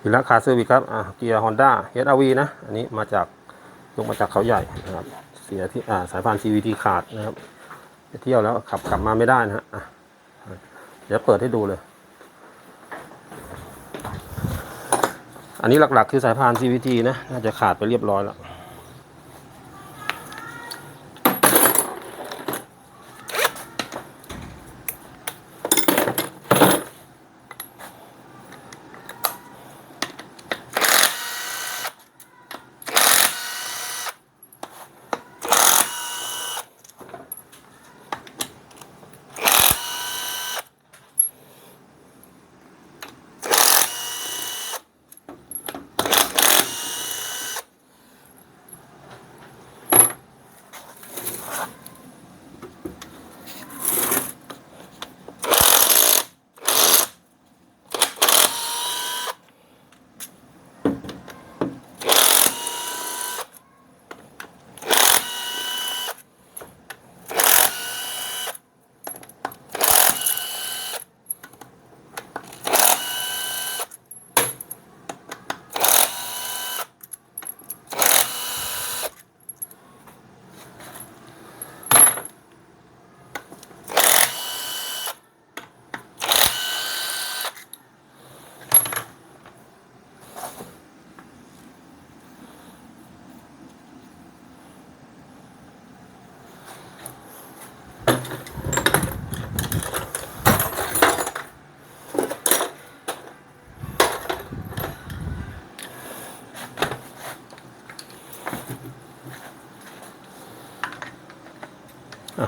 ทีละคาร์เซอร์วิครับอ่าเกียร์ฮอนด้าเอสอาวีนะ อันนี้มาจากลงมาจากเขาใหญ่นะครับ เสียที่อ่าสายพาน CVT ขาดนะครับไปเที่ยวแล้วขับกลับมาไม่ได้นะฮะอะเดี๋ยวเปิดให้ดูเลย อันนี้หลักๆคือสายพาน CVT นะ น่าจะขาดไปเรียบร้อยแล้ว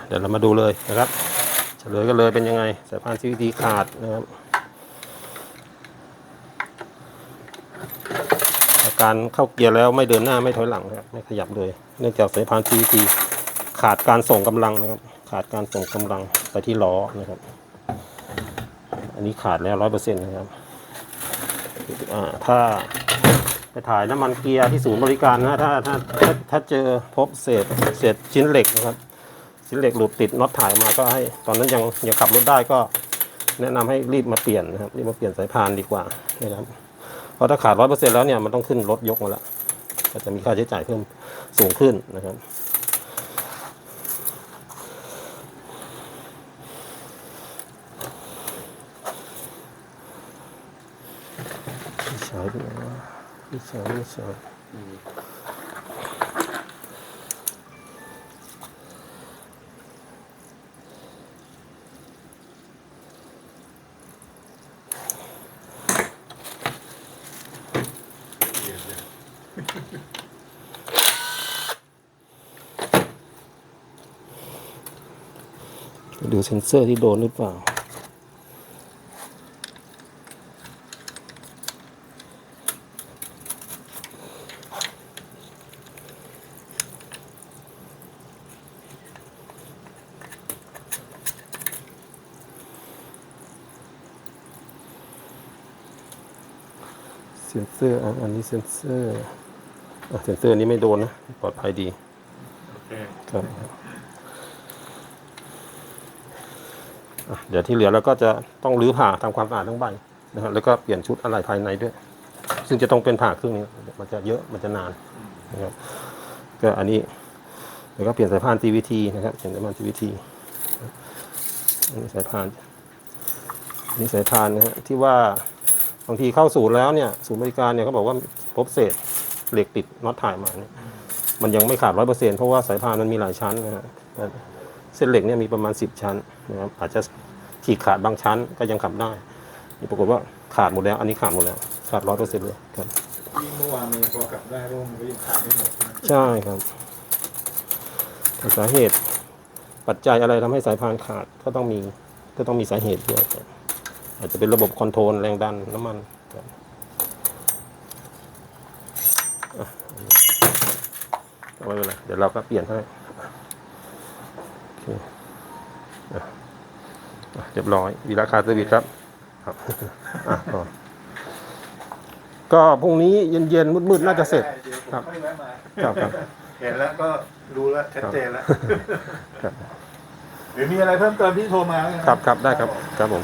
เดี๋ยวเรามาดูเลยนะครับ เฉลยกันเลยเป็นยังไง สายพาน CVT ขาดนะครับ อาการเข้าเกียร์แล้วไม่เดินหน้าไม่ถอยหลังนะครับไม่ขยับเลย เนื่องจากสายพาน CVT ขาดการส่งกำลังนะครับ ขาดการส่งกำลังไปที่ล้อนะครับ อันนี้ขาดแล้วร้อยเปอร์เซ็นต์นะครับถ้าไปถ่ายน้ำมันเกียร์ที่ศูนย์บริการนะถ้าถ้าถ้าถ้าเจอพบเศษเศษชิ้นเหล็กนะครับ ชิ้นเหล็กหลุดติดน็อตถ่ายมาก็ให้ตอนนั้นยังยังขับรถได้ก็แนะนำให้รีบมาเปลี่ยนนะครับรีบมาเปลี่ยนสายพานดีกว่านะครับเพราะถ้าขาดร้อยเปอร์เซ็นแล้วเนี่ยมันต้องขึ้นรถยกมาล้วก็จะมีค่าใช้จ่ายเพิ่มสูงขึ้นนะครับพี่ชายเป็นไงวะพี่ชายพี่ช ดูเซ็นเซอร์ที่โดนหรือเปล่า เซ็นเซอร์อันนี้เซ็นเซอร์ เซ็นเซอร์นี้ไม่โดนนะ ปลอดภัยดีโอเคครับอะเดี๋ยวที่เหลือเราก็จะต้องรื้อผ่าทำความสะอาดทั้งใบนะครับแล้วก็เปลี่ยนชุดอะไรภายในด้วย ซึ่งจะต้องเป็นผ่าครึ่งนี้มันจะเยอะมันจะนานนะครับก็อันนี้แล้วก็เปลี่ยนสายพาน TVT นะครับเปลี่ยนสายพาน TVT อันนี้สายพานอันนี่สายพานนะฮะที่ว่าบางทีเข้าศูนย์แล้วเนี่ยศูนย์บริการเนี่ยเขาบอกว่าพบเศษ เหล็กติดน็อตถ่ายมาเนี่ยมันยังไม่ขาดร้อยเปอร์เซ็นเพราะว่าสายพานมันมีหลายชั้นนะฮะเส้นเหล็กเนี่ยมีประมาณสิบชั้นนะครับอาจจะฉีกขาดบางชั้นก็ยังขับได้นี่ปรากฏว่าขาดหมดแล้ว อันนี้ขาดหมดแล้ว ขาดร้อยเปอร์เซ็นเลยครับที่เมื่อวานมีพอกลับได้ร่มก็ยังขาดไม่หมดนะใช่ครับแต่สาเหตุ ปัจจัยอะไรทำให้สายพานขาดก็ต้องมีก็ต้องมีสาเหตุด้วยครับอาจจะเป็นระบบคอนโทรลแรงดันน้ำมันครับอะเอา ไม่เป็นไรเดี๋ยวเราก็เปลี่ยนให้โอเคอะอะเรียบร้อยวีราคาเซอร์วิสครับครับอะต่อก็พรุ่งนี้เย็นๆมืดๆน่าจะเสร็จดี๋ยวผมครับค่อยแวะมาครับครับเห็นแล้วก็รู้แล้วชัดเจนแล้วครับหรือมีอะไรเพิ่มเติมที่โทรมาไหมครับครับได้ครับ ครับผม